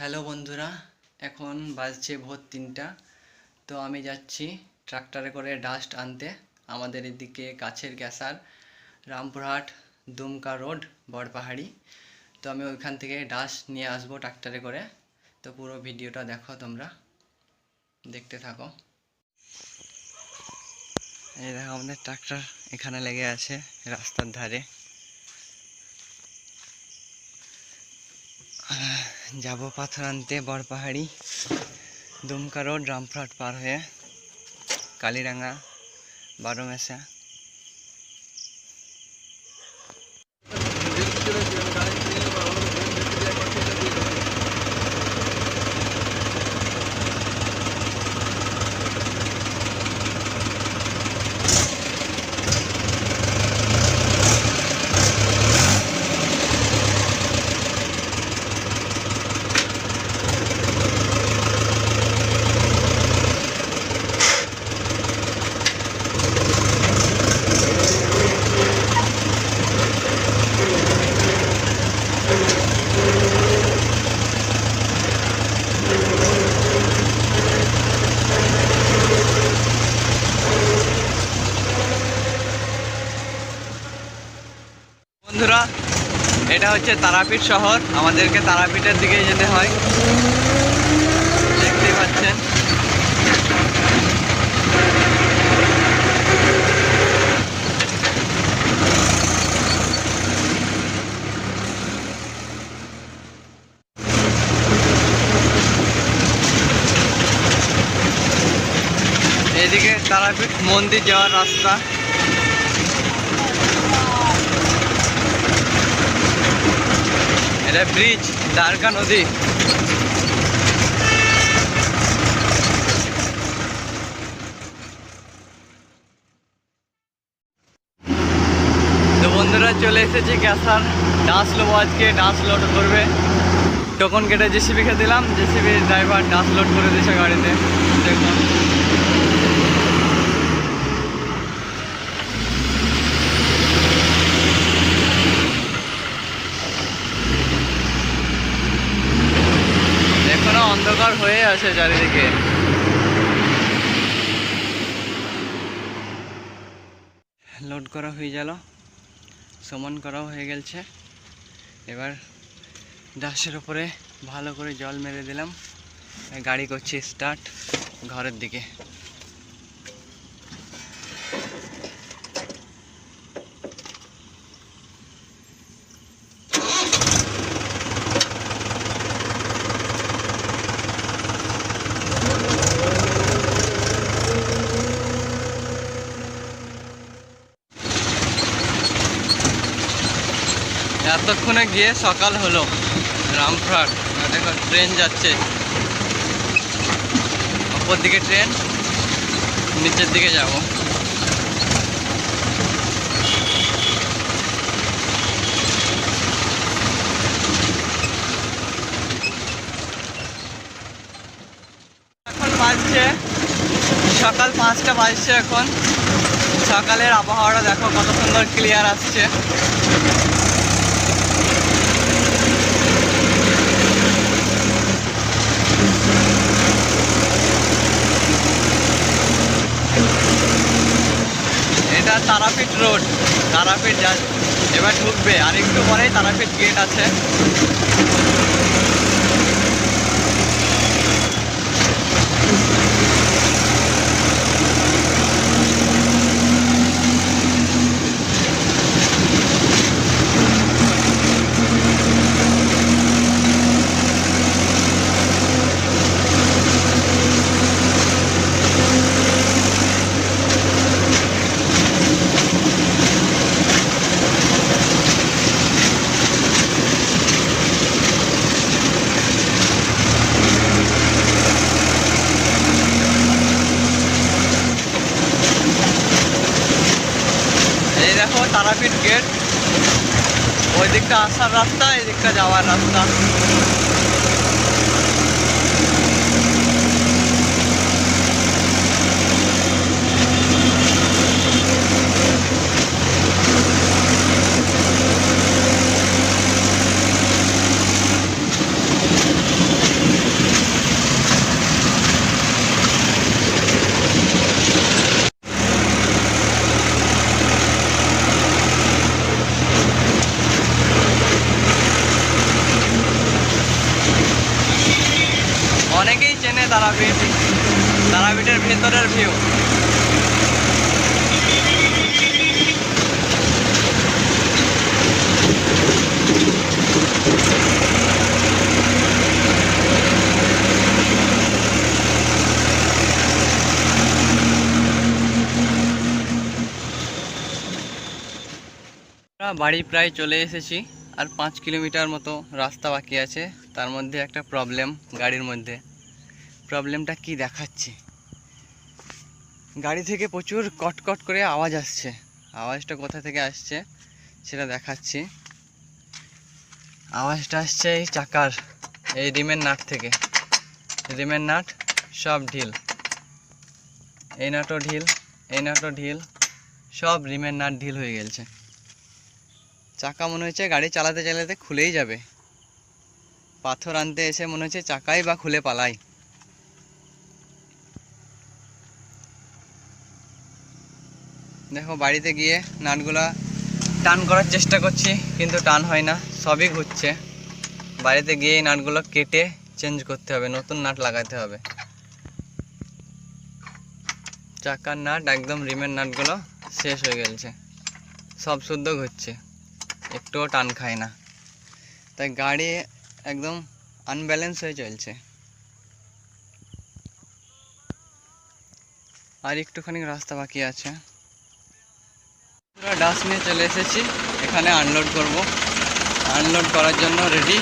Hello বন্ধুরা, এখন বাজছে ভোর তিনটা। তো আমি যাচ্ছি ট্রাক্টরে করে ডাস্ট আনতে, আমাদের এদিকে কাছের গ্যাসার রামপুরহাট দুমকা রোড, বড়পাহাড়ি। তো আমি ওইখান থেকে ডাস্ট নিয়ে আসব ট্রাক্টরে করে। তো পুরো ভিডিওটা দেখো তোমরা, দেখতে থাকো। এই দেখো আমাদের ট্রাক্টর এখানে লেগে আছে রাস্তার ধারে। যাব পাথর আনতে বরপাহাড়ি দুমকা রোড রামপুরহাট পার হয়ে কালিরাঙা বারো মেসা। এটা হচ্ছে তারাপীঠ শহর। আমাদেরকে তারাপীঠের দিকে যেতে হয়। দেখতেই পাচ্ছেন। এদিকে তারাপীঠ মন্দির যাওয়ার রাস্তা। ব্রিজ, দ্বারকা নদী। তো বন্ধুরা, চলে এসেছি গ্যাসার ডাস লোবো আজকে, ডাস লোড করবে। টোকন কেটে জেসিবিকে দিলাম। জেসিবি ড্রাইভার ডাস লোড করে দিয়েছে গাড়িতে। দেখুন এখনও অন্ধকার হয়ে আছে চারিদিকে। লোড করা হয়ে গেল, সমান করাও হয়ে গেছে এবার ডাসের ওপরে ভালো করে জল মেরে দিলাম। গাড়ি করছি স্টার্ট ঘরের দিকে। এতক্ষণে গিয়ে সকাল হলো। রামপুরহাট, দেখো ট্রেন যাচ্ছে। ওপর দিকে ট্রেন নিচের দিকে যাব। সকাল পাঁচটা বাজছে এখন। সকালের আবহাওয়াটা দেখো, কত সুন্দর ক্লিয়ার আসছে। তারাপীঠ রোড তারাপীঠ যা এবার ঢুকবে। আর একটু পরেই তারাপীঠ গেট আছে এই দেখো তারাপীঠ গেট। ওই দিকটা আসার রাস্তা এই দিকটা যাওয়ার রাস্তা। চেনে তারাপীঠ তারাপীঠের ভেতরের ভিউ বাড়ি প্রায় চলে এসেছি, আর পাঁচ কিলোমিটার মতো রাস্তা বাকি আছে। তার মধ্যে একটা প্রবলেম গাড়ির মধ্যে। প্রবলেমটা কি দেখাচ্ছি? গাড়ি থেকে প্রচুর কটকট করে আওয়াজ আসছে। আওয়াজটা কোথা থেকে আসছে সেটা দেখাচ্ছি। আওয়াজটা আসছে এই চাকার, এই রিমের নাট থেকে। রিমের নাট সব ঢিল। এই নাটও ঢিল, এই নাটও ঢিল, সব রিমের নাট ঢিল হয়ে গেছে চাকা মনে হচ্ছে গাড়ি চালাতে চালাতে খুলেই যাবে। পাথর আনতে এসে মনে হচ্ছে চাকাই বা খুলে পালাই। দেখো, বাড়িতে গিয়ে নাটগুলা টান করার চেষ্টা করছি, কিন্তু টান হয় না, সবই ঘুরছে। বাড়িতে গিয়ে এই নাটগুলো কেটে চেঞ্জ করতে হবে, নতুন নাট লাগাতে হবে। চাকার নাট একদম রিমের নাটগুলো শেষ হয়ে গেছে। সব শুদ্ধ ঘুরছে, একটুও টান খায় না। তাই গাড়ি একদম আনব্যালেন্স হয়ে চলছে। আর একটুখানি রাস্তা বাকি আছে। ডাস্ট নিয়ে চলে এসেছি। এখানে আনলোড করব। আনলোড করার জন্য রেডি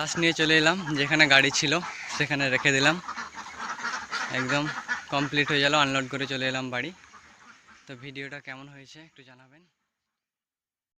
ডাস্ট নিয়ে চলে এলাম, যেখানে গাড়ি ছিল সেখানে রেখে দিলাম। একদম কমপ্লিট হয়ে গেল আনলোড করে চলে এলাম বাড়ি। তো ভিডিওটা কেমন হয়েছে একটু জানাবেন।